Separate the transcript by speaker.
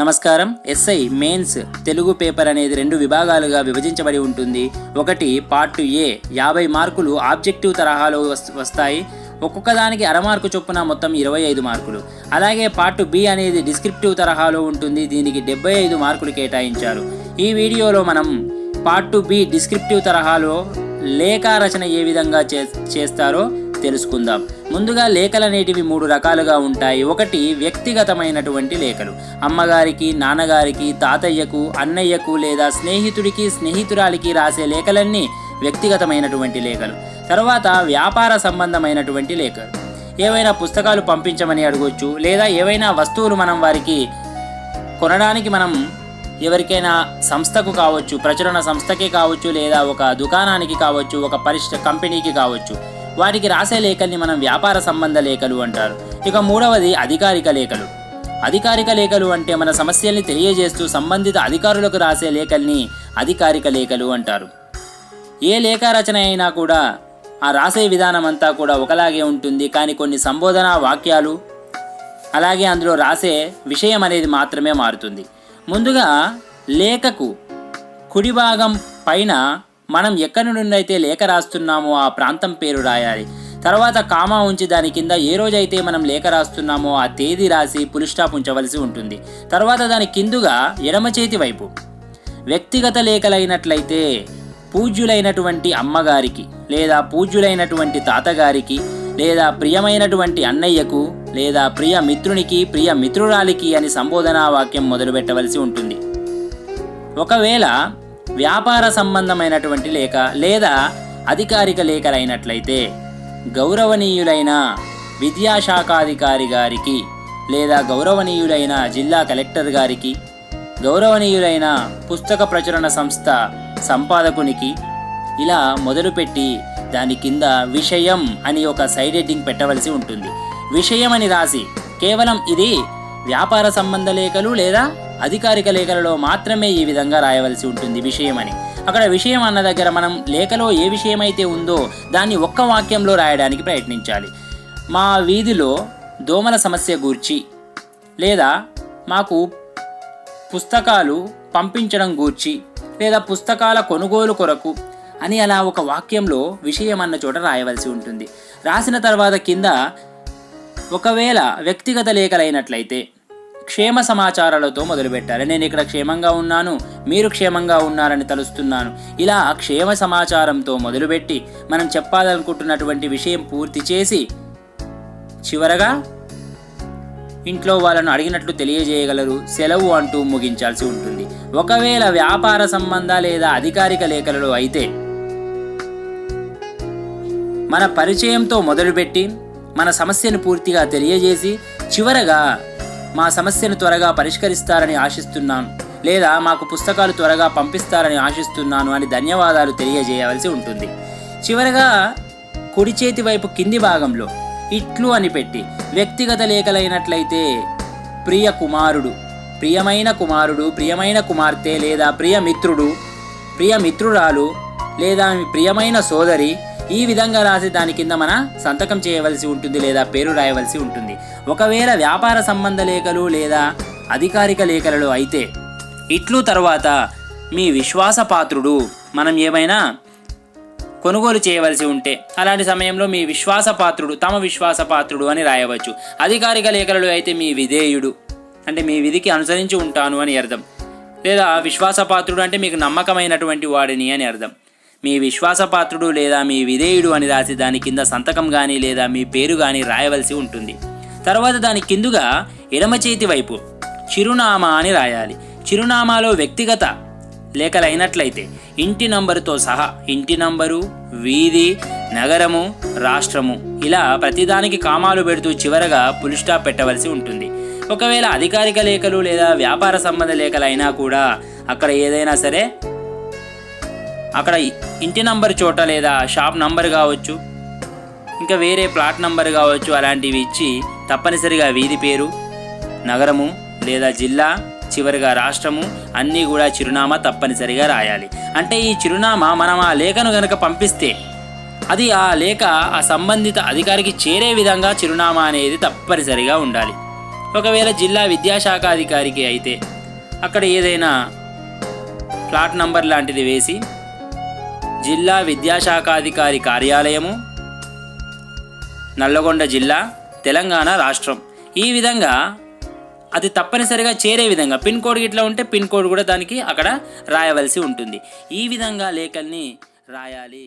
Speaker 1: నమస్కారం. SI mains Telugu paper అనేది రెండు విభాగాలుగా విభజించబడి ఉంటుంది. ఒకటి పార్ట్ ఏ యాభై మార్కులు ఆబ్జెక్టివ్ తరహాలో వస్తాయి. ఒక్కొక్క దానికి అర మార్కు చొప్పున మొత్తం ఇరవై ఐదు మార్కులు. అలాగే పార్ట్ బి అనేది డిస్క్రిప్టివ్ తరహాలో ఉంటుంది. దీనికి డెబ్బై ఐదు మార్కులు కేటాయించారు. ఈ వీడియోలో మనం పార్ట్ బి డిస్క్రిప్టివ్ తరహాలో లేఖ రచన ఏ విధంగా చే- చేస్తారో తెలుసుకుందాం. ముందుగా లేఖలనేటివి మూడు రకాలుగా ఉంటాయి. ఒకటి వ్యక్తిగతమైనటువంటి లేఖలు. అమ్మగారికి నాన్నగారికి తాతయ్యకు అన్నయ్యకు లేదా స్నేహితుడికి స్నేహితురాలికి రాసే లేఖలన్నీ వ్యక్తిగతమైనటువంటి లేఖలు. తర్వాత వ్యాపార సంబంధమైనటువంటి లేఖలు. ఏవైనా పుస్తకాలు పంపించమని అడగొచ్చు లేదా ఏవైనా వస్తువులు మనం వారికి కొనడానికి మనం ఎవరికైనా సంస్థకు కావచ్చు ప్రచురణ సంస్థకే కావచ్చు లేదా ఒక దుకాణానికి కావచ్చు ఒక పరిశ్ర కంపెనీకి కావచ్చు. వాటికి రాసే లేఖల్ని మనం వ్యాపార సంబంధ లేఖలు అంటారు. ఇక మూడవది అధికారిక లేఖలు. అధికారిక లేఖలు అంటే మన సమస్యల్ని తెలియజేస్తూ సంబంధిత అధికారులకు రాసే లేఖల్ని అధికారిక లేఖలు అంటారు. ఏ లేఖ రచన అయినా కూడా ఆ రాసే విధానం అంతా కూడా ఒకలాగే ఉంటుంది. కానీ కొన్ని సంబోధన వాక్యాలు అలాగే అందులో రాసే విషయం అనేది మాత్రమే మారుతుంది. ముందుగా లేఖకు కుడి భాగం పైన మనం ఎక్కడి నుండి అయితే లేఖ రాస్తున్నామో ఆ ప్రాంతం పేరు రాయాలి. తర్వాత కామా ఉంచి దాని కింద ఏ రోజైతే మనం లేఖ రాస్తున్నామో ఆ తేదీ రాసి పులిస్టాప్ ఉంచవలసి ఉంటుంది. తర్వాత దాని కిందుగా ఎడమ చేతి వైపు. వ్యక్తిగత లేఖలైనట్లయితే పూజ్యులైనటువంటి అమ్మగారికి లేదా పూజ్యులైనటువంటి తాతగారికి లేదా ప్రియమైనటువంటి అన్నయ్యకు లేదా ప్రియ మిత్రునికి ప్రియ మిత్రురాలికి అని సంబోధనా వాక్యం మొదలుపెట్టవలసి ఉంటుంది. ఒకవేళ వ్యాపార సంబంధమైనటువంటి లేఖ లేదా అధికారిక లేఖలైనట్లయితే గౌరవనీయులైన విద్యాశాఖాధికారి గారికి లేదా గౌరవనీయులైన జిల్లా కలెక్టర్ గారికి గౌరవనీయులైన పుస్తక ప్రచురణ సంస్థ సంపాదకునికి ఇలా మొదలుపెట్టి దాని కింద విషయం అని ఒక సైడ్ హెడ్డింగ్ పెట్టవలసి ఉంటుంది. విషయం అని రాసి కేవలం ఇది వ్యాపార సంబంధ లేఖలు లేదా అధికారిక లేఖలలో మాత్రమే ఈ విధంగా రాయవలసి ఉంటుంది విషయం అని అక్కడ విషయం అన్న దగ్గర మనం లేఖలో ఏ విషయమైతే ఉందో దాన్ని ఒక్క వాక్యంలో రాయడానికి ప్రయత్నించాలి. మా వీధిలో దోమల సమస్య గూర్చి లేదా మాకు పుస్తకాలు పంపించడం గూర్చి లేదా పుస్తకాల కొనుగోలు కొరకు అని అలా ఒక వాక్యంలో విషయం అన్న చోట రాయవలసి ఉంటుంది. రాసిన తర్వాత కింద ఒకవేళ వ్యక్తిగత లేఖలైనట్లయితే క్షేమ సమాచారాలతో మొదలుపెట్టాలి. నేను ఇక్కడ క్షేమంగా ఉన్నాను మీరు క్షేమంగా ఉన్నారని తలుస్తున్నాను. ఇలా క్షేమ సమాచారంతో మొదలుపెట్టి మనం చెప్పాలనుకుంటున్నటువంటి విషయం పూర్తి చేసి చివరగా ఇంట్లో వాళ్ళను అడిగినట్లు తెలియజేయగలరు సెలవు అంటూ ముగించాల్సి ఉంటుంది. ఒకవేళ వ్యాపార సంబంధ లేదా అధికారిక లేఖలలో అయితే మన పరిచయంతో మొదలుపెట్టి మన సమస్యను పూర్తిగా తెలియజేసి చివరగా మా సమస్యను త్వరగా పరిష్కరిస్తారని ఆశిస్తున్నాను. లేదా మాకు పుస్తకాలు త్వరగా పంపిస్తారని ఆశిస్తున్నాను అని ధన్యవాదాలు తెలియజేయవలసి ఉంటుంది. చివరగా కుడి చేతి వైపు కింది భాగంలో ఇట్లు అని పెట్టి వ్యక్తిగత లేఖలైనట్లయితే ప్రియ కుమారుడు ప్రియమైన కుమారుడు ప్రియమైన కుమార్తె లేదా ప్రియమిత్రుడు ప్రియమిత్రురాలు ప్రియ మిత్రురాలు లేదా ప్రియమైన సోదరి ఈ విధంగా రాసి దాని కింద మన సంతకం చేయవలసి ఉంటుంది లేదా పేరు రాయవలసి ఉంటుంది. ఒకవేళ వ్యాపార సంబంధ లేఖలు లేదా అధికారిక లేఖలలో అయితే ఇట్లు తర్వాత మీ విశ్వాసపాత్రుడు మనం ఏమైనా కొనుగోలు చేయవలసి ఉంటే అలాంటి సమయంలో మీ విశ్వాసపాత్రుడు తమ విశ్వాసపాత్రుడు అని రాయవచ్చు. అధికారిక లేఖలలో అయితే మీ విధేయుడు అంటే మీ విధికి అనుసరించి ఉంటాను అని అర్థం. లేదా విశ్వాసపాత్రుడు అంటే మీకు నమ్మకమైనటువంటి వాడిని అని అర్థం. మీ విశ్వాసపాత్రుడు లేదా మీ విధేయుడు అని రాసి దాని కింద సంతకం కానీ లేదా మీ పేరు కానీ రాయవలసి ఉంటుంది. తర్వాత దాని కిందుగా ఎడమ చేతి వైపు చిరునామా అని రాయాలి. చిరునామాలో వ్యక్తిగత లేఖలైనట్లయితే ఇంటి నంబరుతో సహా ఇంటి నంబరు వీధి నగరము రాష్ట్రము ఇలా ప్రతిదానికి కామాలు పెడుతూ చివరగా పులిస్టాప్ పెట్టవలసి ఉంటుంది. ఒకవేళ అధికారిక లేఖలు లేదా వ్యాపార సంబంధ లేఖలు అయినా కూడా అక్కడ ఏదైనా సరే అక్కడ ఇంటి నంబర్ చోట లేదా షాప్ నంబర్ కావచ్చు ఇంకా వేరే ప్లాట్ నంబర్ కావచ్చు అలాంటివి ఇచ్చి తప్పనిసరిగా వీధి పేరు నగరము లేదా జిల్లా చివరిగా రాష్ట్రము అన్నీ కూడా చిరునామా తప్పనిసరిగా రాయాలి. అంటే ఈ చిరునామా మనం ఆ లేఖను గనక పంపిస్తే అది ఆ లేఖ ఆ సంబంధిత అధికారికి చేరే విధంగా చిరునామా అనేది తప్పనిసరిగా ఉండాలి. ఒకవేళ జిల్లా విద్యాశాఖ అధికారికి అయితే అక్కడ ఏదైనా ప్లాట్ నంబర్ లాంటిది వేసి జిల్లా విద్యాశాఖాధికారి కార్యాలయము నల్లగొండ జిల్లా తెలంగాణ రాష్ట్రం. ఈ విధంగా అది తప్పనిసరిగా చేరే విధంగా పిన్ కోడ్ ఇట్లా ఉంటే పిన్ కోడ్ కూడా దానికి అక్కడ రాయవలసి ఉంటుంది. ఈ విధంగా లేఖల్ని రాయాలి.